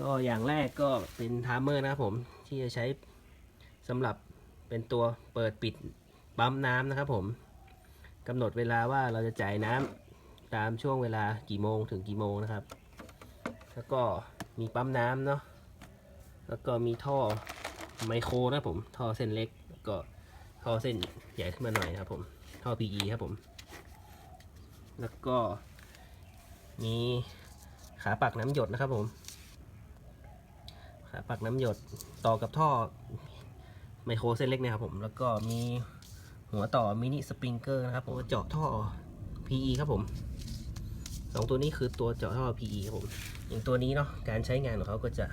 ก็อย่างแรกก็เป็นไทม์เมอร์นะครับผมที่จะใช้สำหรับเป็นตัวเปิดปิดปั๊มน้ำนะครับผมกำหนดเวลาว่าเราจะจ่ายน้ำตามช่วงเวลากี่โมงถึงกี่โมงนะครับ แล้วก็มีปั๊มน้ำเนาะแล้วก็มีท่อไมโครนะครับผมท่อเส้นเล็กแล้วก็ท่อเส้นใหญ่ขึ้นมาหน่อยนะครับผมท่อ PE ครับผม แล้วก็มีขาปักน้ำหยดนะครับผม ปักน้ำหยดต่อกับท่อไมโครเส้นเล็กนะครับผมแล้วก็มีหัวต่อมินิสปริงเกอร์นะครับผมเจาะท่อ PE ครับผมสองตัวนี้คือตัวเจาะท่อ PE ครับผมอย่างตัวนี้เนาะการใช้งานของเขาก็จะ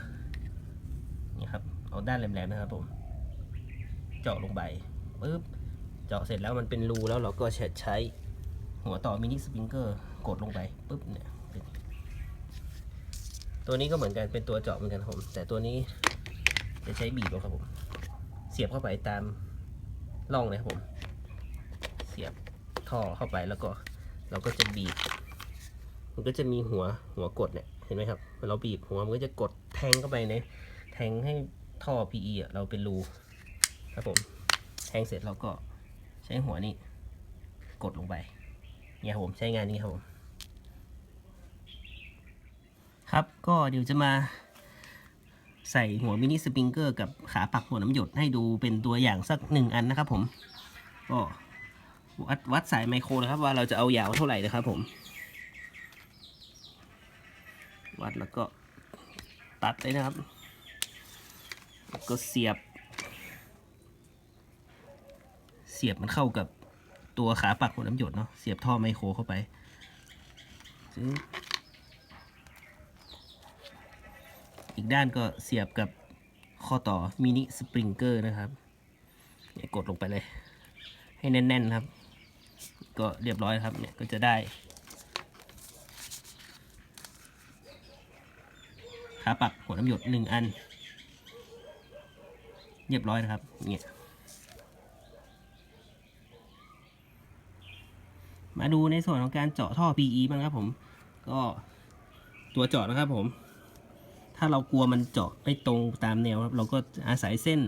นี่ครับเอาด้านแหลมๆนะครับผมเจาะลงไปปึ๊บเจาะเสร็จแล้วมันเป็นรูแล้วเราก็ใช้หัวต่อมินิสปริงเกอร์กดลงไปปึ๊บเนี่ย ตัวนี้ก็เหมือนกันเป็นตัวเจาะเหมือนกันครับผมแต่ตัวนี้จะใช้บีบครับผม เสียบเข้าไปตามร่องเลยครับผม เสียบท่อเข้าไปแล้วก็ เราก็จะบีบ มันก็จะมีหัวหัวกดเนี่ยเห็นไหมครับเวลาเราบีบหัวมันก็จะกดแทงเข้าไปในแทงให้ท่อ PE อะเราเป็นรูครับผมแทงเสร็จเราก็ใช้หัวนี้กดลงไปเนี่ยผมใช้งานนี้ครับผม ครับก็เดี๋ยวจะมาใส่หัวมินิสปริงเกอร์กับขาปักหัวน้ำหยดให้ดูเป็นตัวอย่างสักหนึ่งอันนะครับผมก็วัดวัดสายไมโครนะครับ ว่าเราจะเอายาวเท่าไหร่นะครับผม วัดแล้วก็ตัดเลยนะครับ ก็เสียบ เสียบมันเข้ากับตัวขาปักหัวน้ำหยดเนาะเสียบท่อไมโครเข้าไปซึ่ง อีกด้านก็เสียบกับข้อต่อมินิสปริงเกอร์นะครับเนี่ยกดลงไปเลย ให้แน่นๆครับ ก็เรียบร้อยครับเนี่ยก็จะได้ขาปักหัวน้ำหยดหนึ่งอัน เรียบร้อยนะครับเนี่ยมาดูในส่วนของการเจาะท่อ PE บ้างครับผม ก็ตัวเจาะนะครับผม ถ้าเรากลัวมันเจาะไม่ตรงตามแนวครับ เราก็อาศัยเส้น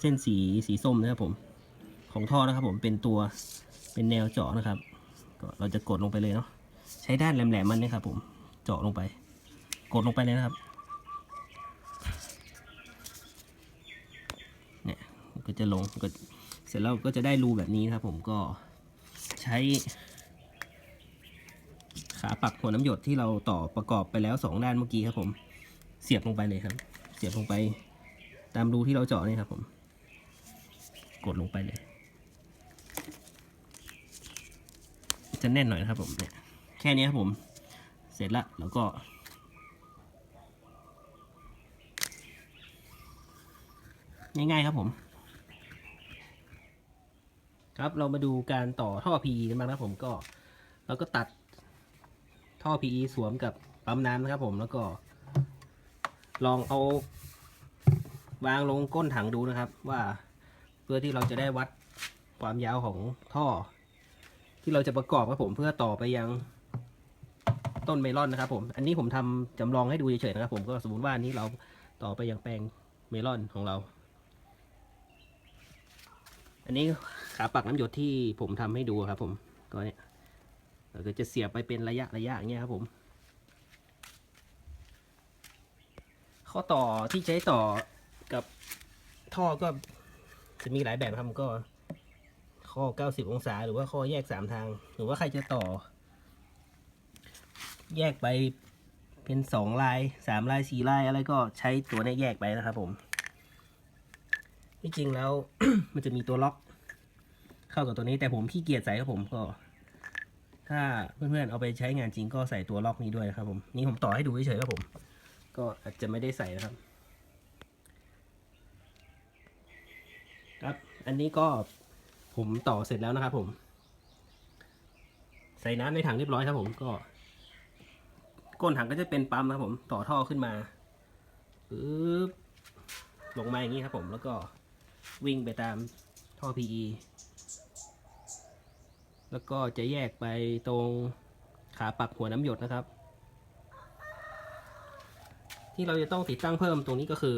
เส้นสีสีส้มนะครับผม ของท่อนะครับผมเป็นตัวเป็นแนวเจาะนะครับ ก็เราจะกดลงไปเลยเนาะใช้ด้านแหลมๆมันนะครับผมเจาะลงไป กดลงไปเลยนะครับเนี่ยก็จะลงก็เสร็จแล้วก็จะได้รูแบบนี้นะครับผมก็ใช้ ขาปักหัวน้ำหยดที่เราต่อประกอบไปแล้วสองด้านเมื่อกี้ครับผม เสียบลงไปเลยครับ เสียบลงไปตามรูที่เราเจาะนี่ครับผม กดลงไปเลย จะแน่นหน่อยนะครับผมเนี่ยแค่นี้ครับผม เสร็จละแล้วก็ ง่ายๆครับผม ครับเรามาดูการต่อท่อ PE กันบ้างนะครับผมก็เราก็ตัด ท่อ PE สวมกับปั๊มน้ำนะครับผมแล้วก็ ลองเอาวางลงก้นถังดูนะครับ ว่าเพื่อที่เราจะได้วัดความยาวของท่อ ที่เราจะประกอบครับผมเพื่อต่อไปยังต้นเมลอนนะครับผม อันนี้ผมทำจำลองให้ดูเฉยๆนะครับผมก็สมมติว่านนี้เราต่อไปยังแปลงเมลอนของเรา อันนี้ขาปักน้ำหยดที่ผมทำให้ดูครับผมก็เนี่ย เราก็จะเสียบไปเป็นระยะระยะอย่างเงี้ยครับผม ข้อต่อที่ใช้ต่อกับท่อก็จะมีหลายแบบครับก็ ข้อ 90 องศา หรือว่าข้อแยก 3 ทาง หรือว่าใครจะต่อ แยกไปเป็น 2 ลาย 3 ลาย 4 ลาย อะไรก็ใช้ตัวนี้แยกไปนะครับผมที่จริงแล้ว มันจะมีตัวล็อก เข้ากับตัวนี้แต่ผมขี้เกียจใส่ครับผมก็ ถ้าเพื่อนๆเอาไปใช้งานจริงก็ใส่ตัวล็อกนี้ด้วยนะครับผม นี่ผมต่อให้ดูเฉยๆครับผม ก็อาจจะไม่ได้ใส่นะครับ ครับ อันนี้ก็ผมต่อเสร็จแล้วนะครับผม ใส่น้ำในถังเรียบร้อยครับผมก็ ก้นถังก็จะเป็นปั๊มนะครับผม ต่อท่อขึ้นมาปึ๊บลงมาอย่างนี้ครับผมแล้วก็วิ่งไปตามท่อ PE แล้วก็จะแยกไปตรงขาปักหัวน้ำหยดนะครับ ที่เราจะต้องติดตั้งเพิ่มตรงนี้ก็คือ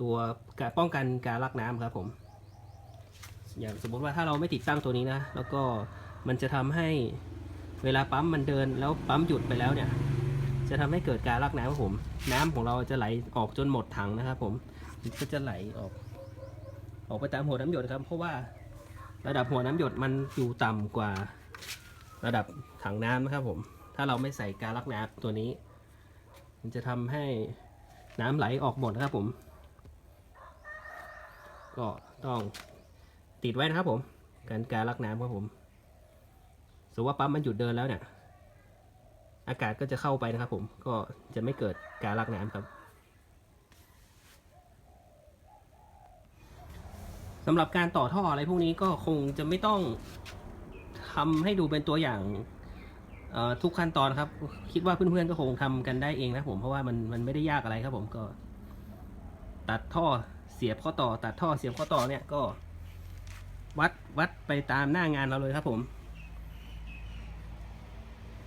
ตัวการป้องกันการลักน้ำครับผม อย่างสมมติว่าถ้าเราไม่ติดตั้งตัวนี้นะ แล้วก็มันจะทำให้เวลาปั๊มมันเดินแล้วปั๊มหยุดไปแล้วเนี่ย จะทำให้เกิดการลักน้ำครับผม น้ำของเราจะไหลออกจนหมดถังนะครับผมก็จะไหลออก ออกไปตามหัวน้ำหยดครับเพราะว่า ระดับหัวน้ำหยดมันอยู่ต่ำกว่าระดับถังน้ำนะครับผม ถ้าเราไม่ใส่การลักน้ำตัวนี้ มันจะทำให้น้ำไหลออกหมดนะครับผม ก็ต้องติดไว้นะครับผม การการลักน้ำครับผมสมมติว่าปั๊มมันหยุดเดินแล้วเนี่ย อากาศก็จะเข้าไปนะครับผม ก็จะไม่เกิดการลักน้ำครับ สำหรับการต่อท่ออะไรพวกนี้ก็คงจะไม่ต้องทำให้ดูเป็นตัวอย่างทุกขั้นตอนครับ คิดว่าเพื่อนๆก็คงทำกันได้เองนะผมเพราะว่ามันมันไม่ได้ยากอะไรครับ ผมก็ ตัดท่อเสียบข้อต่อ ตัดท่อเสียบข้อต่อเนี่ยก็ วัดวัดไปตามหน้างานเราเลยครับผม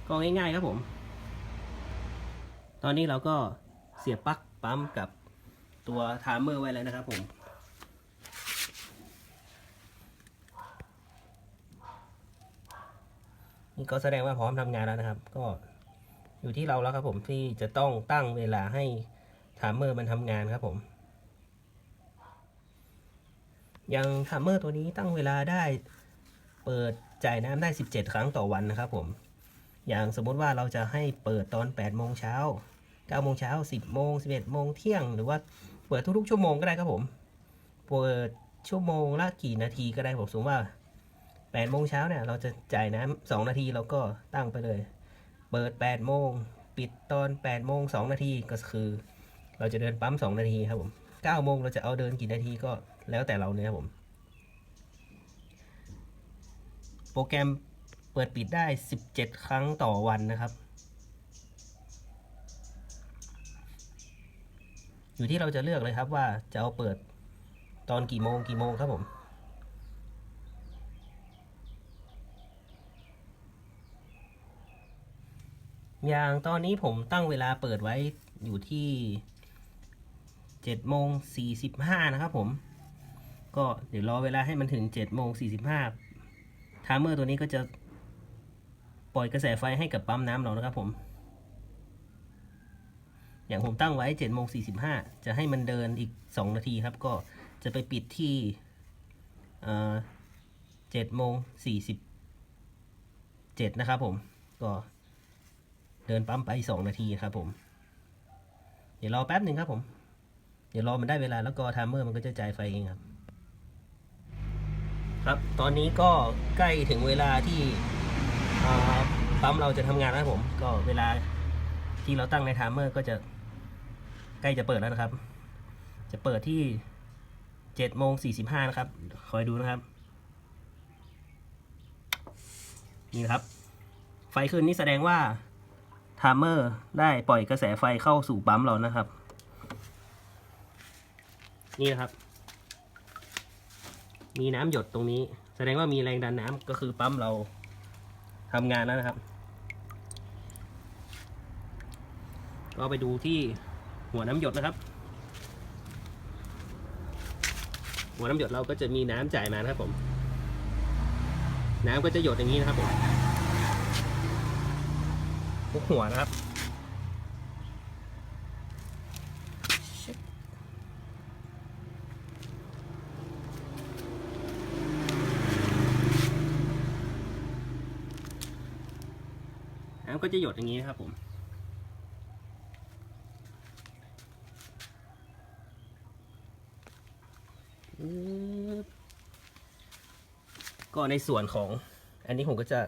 ก็ง่ายๆครับผม ตอนนี้เราก็เสียบปลั๊กปั๊มกับตัวไทม์เมอร์ไว้แล้วนะครับผม นี่ก็แสดงว่าพร้อมทำงานแล้วนะครับ ก็อยู่ที่เราแล้วครับผมที่จะต้องตั้งเวลาให้ไทม์เมอร์มันทำงานครับผมอย่างไทม์เมอร์ตัวนี้ตั้งเวลาได้เปิดจ่ายน้ำได้ 17 ครั้งต่อวันนะครับผม อย่างสมมติว่าเราจะให้เปิดตอน8โมงเช้า9โมงเช้า 10โมง11โมงเที่ยง หรือว่าเปิดทุกๆชั่วโมงก็ได้ครับผม เปิดชั่วโมงละกี่นาทีก็ได้ผมสมมติว่า 8โมงเช้าเนี่ยเราจะจ่ายน้ำ2นาทีเราก็ตั้งไปเลย เปิด8โมงปิดตอน8โมง2นาทีก็คือ เราจะเดินปั๊ม2นาทีครับผม9โมงเราจะเอาเดินกี่นาทีก็แล้วแต่เราเนี่ยครับผม โปรแกรมเปิดปิดได้17ครั้งต่อวันนะครับ อยู่ที่เราจะเลือกเลยครับว่าจะเอาเปิดตอนกี่โมงกี่โมงครับผม อย่างตอนนี้ผมตั้งเวลาเปิดไว้อยู่ที่7โมง45นะครับผม ก็เดี๋ยวรอเวลาให้มันถึง7โมง45ไทม์เมอร์ตัวนี้ก็จะปล่อยกระแสไฟให้กับปั๊มน้ำเรานะครับผม อย่างผมตั้งไว้7โมง45จะให้มันเดินอีก2นาทีครับ ก็จะไปปิดที่7โมง47นะครับผม ก็ เดินปั๊มไป2นาทีครับผม เดี๋ยวรอแป๊บหนึ่งครับผม เดี๋ยวรอมันได้เวลาแล้วก็ไทม์เมอร์มันก็จะจ่ายไฟเองครับ ครับ ตอนนี้ก็ใกล้ถึงเวลาที่ปั๊มเราจะทำงานแล้วครับผม ก็เวลาที่เราตั้งในไทม์เมอร์ก็จะใกล้จะเปิดแล้วนะครับ จะเปิดที่เจ็ดโมงสี่สิบห้านะครับ คอยดูนะครับ นี่ครับ ไฟขึ้นนี่แสดงว่า ไทม์เมอร์ได้ปล่อยกระแสไฟเข้าสู่ปั๊มเรานะครับ นี่นะครับ มีน้ำหยดตรงนี้ แสดงว่ามีแรงดันน้ำก็คือปั๊มเราทำงานแล้วนะครับ ก็ไปดูที่หัวน้ำหยดนะครับ หัวน้ำหยดเราก็จะมีน้ำจ่ายมานะครับผม น้ำก็จะหยดอย่างนี้นะครับผม ทุกหัวนะครับน้ำก็จะหยดอย่างนี้นะครับผมก็ในส่วนของอันนี้ผมก็จะ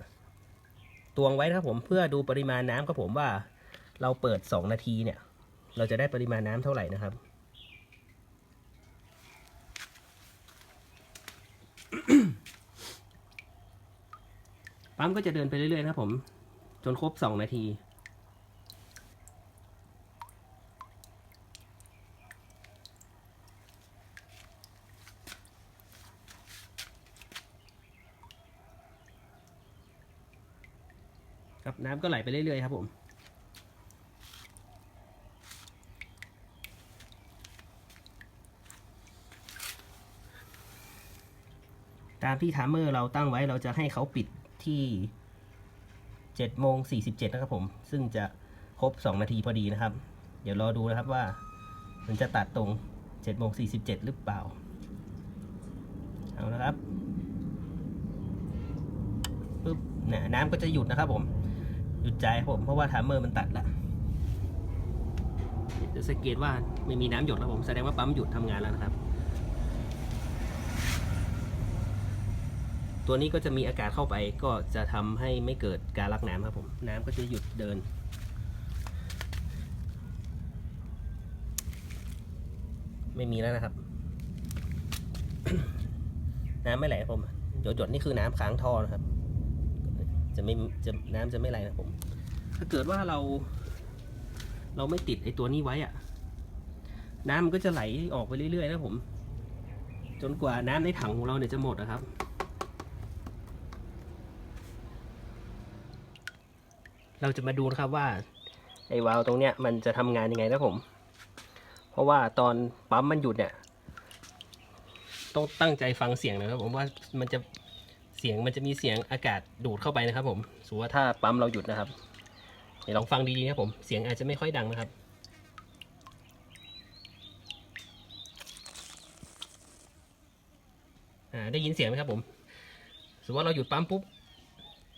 ตวงไว้นะครับผมเพื่อดูปริมาณน้ำครับผมว่าเราเปิด 2 นาทีเนี่ย เราจะได้ปริมาณน้ำเท่าไหร่นะครับ ปั๊มก็จะเดินไปเรื่อยๆนะครับผม จนครบ 2 นาที ครับน้ำก็ไหลไปเรื่อยๆครับผมตามที่ทามเมอร์เราตั้งไว้เราจะให้เขาปิดที่7โมง47 นะครับผม ซึ่งจะครบ 2 นาทีพอดีนะครับ เดี๋ยวรอดูนะครับว่า มันจะตัดตรง7โมง47 หรือเปล่า เอาละครับปึ๊บน้ำก็จะหยุดนะครับผม หยุดใจผมเพราะว่าไทมเมอร์มันตัดละจะสังเกตว่าไม่มีน้ำหยดแล้วผมแสดงว่าปั๊มหยุดทำงานแล้วนะครับ ตัวนี้ก็จะมีอากาศเข้าไปก็จะทำให้ไม่เกิดการลักน้ำครับผม น้ำก็จะหยุดเดินไม่มีแล้วนะครับ น้ำไม่ไหลครับผมหยดๆนี่คือน้ำค้างท่อนะครับ จะไม่จะน้ำจะไม่ไหลนะผม ถ้าเกิดว่าเรา เราไม่ติดไอ้ตัวนี้ไว้อะน้ำมันก็จะไหลออกไปเรื่อยๆนะผม จนกว่าน้ำในถังของเราเนี่ยจะหมดนะครับเราจะมาดูนะครับว่าไอ้วาล์วตรงเนี้ยมันจะทำงานยังไงนะผม เพราะว่าตอนปั๊มมันหยุดเนี่ย ต้องตั้งใจฟังเสียงนะครับผมว่ามันจะ เสียงมันจะมีเสียงอากาศดูดเข้าไปนะครับ ผมสมมติว่าถ้าปั๊มเราหยุดนะครับเดี๋ยวลองฟังดีๆนะครับผมเสียงอาจจะไม่ค่อยดังนะครับอ่าได้ยินเสียงไหมครับผม สมมติว่าเราหยุดปั๊มปุ๊บ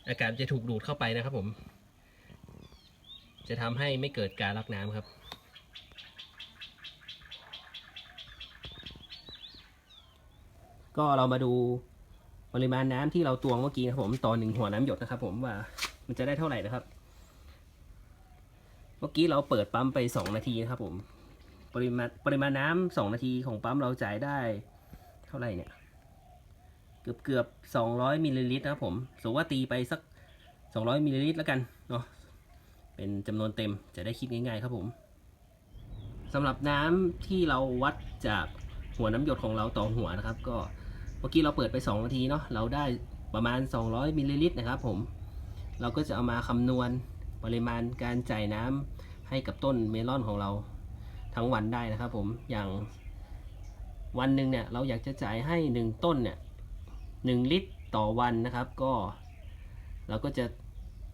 อากาศจะถูกดูดเข้าไปนะครับผม จะทำให้ไม่เกิดการลักน้ำครับ ก็เรามาดู ปริมาณน้ำที่เราตวงเมื่อกี้นะครับผมต่อหนึ่งหัวน้ำหยดนะครับผมว่ามันจะได้เท่าไหร่นะครับ เมื่อกี้เราเปิดปั๊มไปสองนาทีนะครับผมปริมาณปริมาณน้ำสองนาทีของปั๊มเราจ่ายได้เท่าไหร่เนี่ย เกือบเกือบสองร้อยมิลลิลิตรนะครับผมสมมติว่าตีไปสักสองร้อยมิลลิลิตรแล้วกันเนาะเป็นจำนวนเต็มจะได้คิดง่ายๆครับผมสำหรับน้ำที่เราวัดจากหัวน้ำหยดของเราต่อหัวนะครับ ก็ เมื่อกี้เราเปิดไป 2 นาทีเนาะเราได้ประมาณ 200มิลลิลิตรนะครับผม เราก็จะเอามาคำนวณปริมาณการจ่ายน้ำให้กับต้นเมลอนของเราทั้งวันได้นะครับผมอย่างวันหนึ่งเนี่ยเราอยากจะจ่ายให้ 1 ต้นเนี่ย1ลิตรต่อวันนะครับ ก็เราก็จะ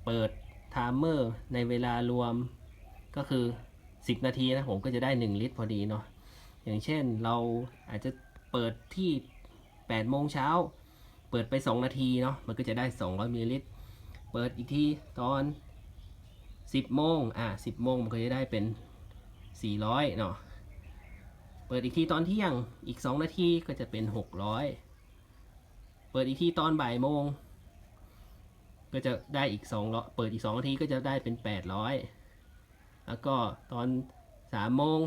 เปิดไทม์เมอร์ในเวลารวมก็คือ 10 นาทีนะผมก็จะได้ 1 ลิตรพอดีเนาะอย่างเช่นเราอาจจะเปิดที่ 8โมงเช้า เปิดไป 2 นาทีเนาะ มันก็จะได้ 200มิลลิลิตร เปิดอีกทีตอน 10โมงอะ10โมงมันก็จะได้เป็น 400เนาะ เปิดอีกทีตอนเที่ยง อีก 2 นาทีก็จะเป็น 600 เปิดอีกทีตอนบ่ายโมง ก็จะได้อีกสองเปิดอีกสองนาทีก็จะได้เป็นแปดร้อยแล้วก็ตอนสามโมง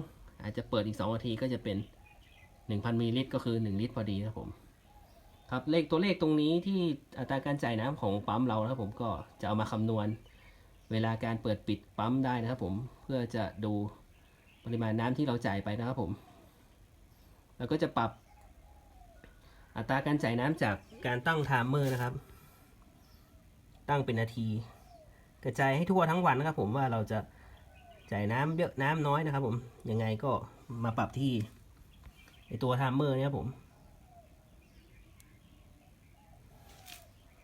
อาจจะเปิดอีกสองนาทีก็จะเป็นหนึ่งพันมิลลิลิตรก็คือหนึ่งลิตรพอดีนะผม ครับเลขตัวเลขตรงนี้ที่อัตราการจ่ายน้ำของปั๊มเรานะครับผมก็จะเอามาคำนวณ เวลาการเปิดปิดปั๊มได้นะครับผมเพื่อจะดูปริมาณน้ำที่เราจ่ายไปนะครับผมแล้วก็จะปรับอัตราการจ่ายน้ำจากการตั้งไทม์เมอร์นะครับ ตั้งเป็นนาที กระจายให้ทั่วทั้งวันนะครับ ผมว่าเราจะจ่ายน้ำเยอะน้ำน้อยนะครับ ผมยังไงก็มาปรับที่ไอตัวไทม์เมอร์นี่ครับผม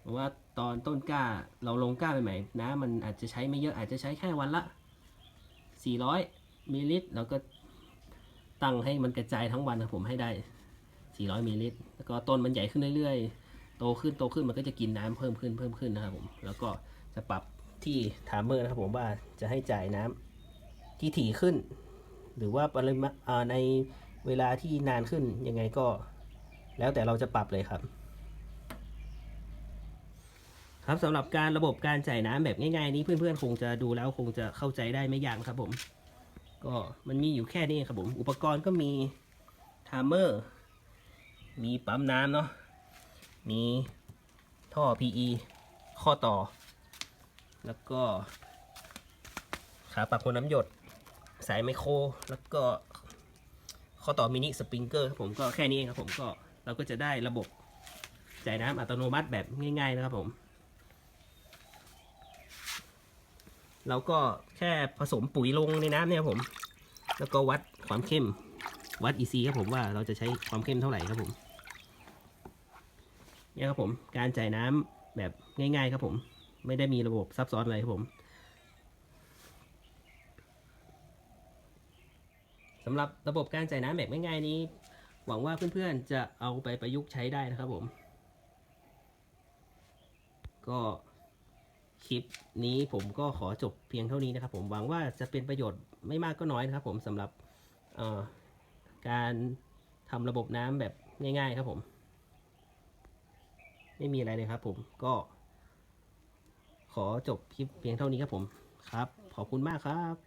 เพราะว่าตอนต้นกล้าเราลงกล้าใหม่ๆน้ำมันอาจจะใช้ไม่เยอะอาจจะใช้แค่วันละ 400มิลลิลิตรแล้วก็ตั้งให้มันกระจายทั้งวันนะครับผมให้ได้ 400มิลลิลิตรแล้วก็ต้นมันใหญ่ขึ้นเรื่อยๆ โตขึ้นโตขึ้นมันก็จะกินน้ำเพิ่มขึ้นเพิ่มขึ้นนะครับผมแล้วก็จะปรับที่ไทม์เมอร์นะครับผมว่าจะให้จ่ายน้ำที่ถี่ขึ้น หรือว่าปริมาณอ่าในเวลาที่นานขึ้นยังไงก็ แล้วแต่เราจะปรับเลยครับ ครับสำหรับการระบบการจ่ายน้ำแบบง่ายๆนี้เพื่อนๆคงจะดูแล้วคงจะเข้าใจได้ไม่ยากครับผม ก็มันมีอยู่แค่นี้ครับผม อุปกรณ์ก็มีไทม์เมอร์มีปั๊มน้ำเนาะมีท่อ PE ข้อต่อ แล้วก็ขาปรับคนน้ำหยด สายไมโคร แล้วก็ข้อต่อมินิสปริงเกอร์ครับผมก็แค่นี้เองครับผมก็เราก็จะได้ระบบจ่ายน้ำอัตโนมัติแบบง่ายๆนะครับผม เราก็แค่ผสมปุ๋ยลงในน้ำเนี่ยครับผม แล้วก็วัดความเข้ม วัด EC ครับผมว่าเราจะใช้ความเข้มเท่าไหร่ครับผมเนี่ยครับผมการจ่ายน้ำแบบง่าย ๆ ครับผม ไม่ได้มีระบบซับซ้อนอะไรครับผมสำหรับระบบการจ่ายน้ำแบบง่ายๆนี้ หวังว่าเพื่อนๆจะเอาไปประยุกต์ใช้ได้นะครับผม ก็ คลิปนี้ผมก็ขอจบเพียงเท่านี้นะครับ ผมหวังว่าจะเป็นประโยชน์ไม่มากก็น้อยนะครับ ผมสำหรับการทำระบบน้ำแบบง่าย ๆ ครับผม ไม่มีอะไรเลยครับ ผมก็ ขอจบคลิปเพียงเท่านี้ครับผมครับ ขอบคุณมากครับ